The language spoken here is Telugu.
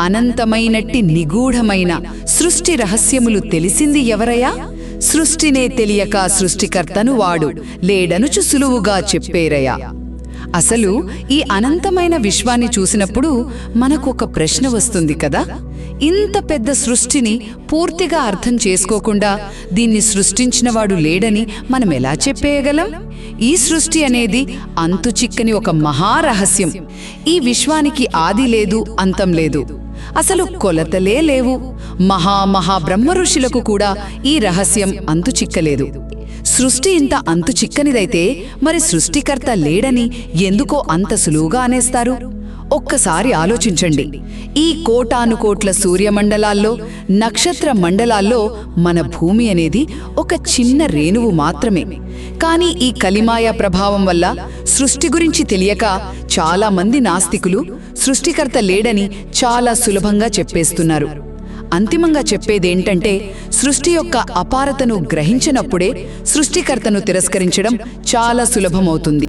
అనంతమైనట్టి నిగూఢమైన సృష్టి రహస్యములు తెలిసింది ఎవరయా సృష్టినే తెలియక సృష్టికర్తను వాడు లేడనుచు సులువుగా చెప్పేరయా అసలు ఈ అనంతమైన విశ్వాన్ని చూసినప్పుడు మనకు ఒక ప్రశ్న వస్తుంది కదా? ఇంత పెద్ద సృష్టిని పూర్తిగా అర్థం చేసుకోకుండా దీన్ని సృష్టించినవాడు లేడని మనం ఎలా చెప్పేయగలం? ఈ సృష్టి అనేది అంతు చిక్కని ఒక మహారహస్యం. ఈ విశ్వానికి ఆది లేదు అంతం లేదు. అసలు కొలతలే లేవు. మహామహా బ్రహ్మ ఋషులకు కూడా ఈ రహస్యం అంతు చిక్కలేదు. సృష్టి ఇంత అంతు చిక్కనిదైతే మరి సృష్టికర్త లేడని ఎందుకో అంత సులువుగా అనేస్తారు? ఒక్కసారి ఆలోచించండి. ఈ కోటానుకోట్ల సూర్యమండలాల్లో నక్షత్ర మండలాల్లో మన భూమి అనేది ఒక చిన్న రేణువు మాత్రమే. కానీ ఈ కలిమాయ ప్రభావం వల్ల సృష్టి గురించి తెలియక చాలామంది నాస్తికులు సృష్టికర్త లేడని చాలా సులభంగా చెప్పేస్తున్నారు. అంతిమంగా చెప్పేదేంటంటే సృష్టి యొక్క అపారతను గ్రహించినప్పుడే సృష్టికర్తను తిరస్కరించడం చాలా సులభమవుతుంది.